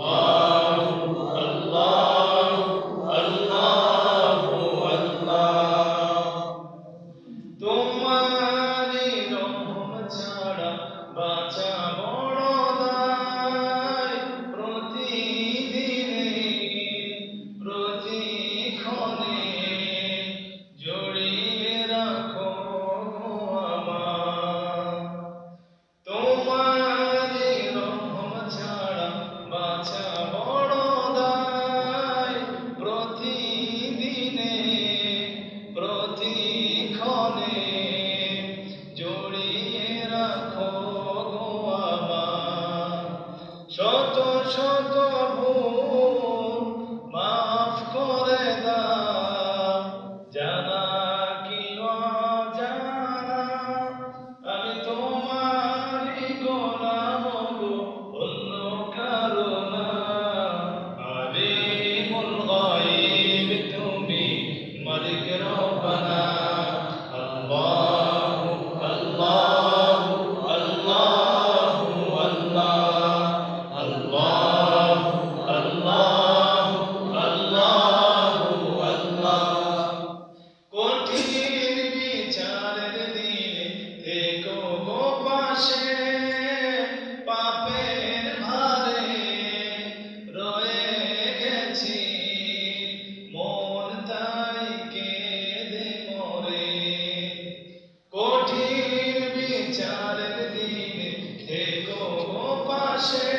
Oh. বাঁচা বড় দায় প্রতিদিনে প্রতিক্ষণে জড়িয়ে রাখো গো আমার। শত শত Hashem.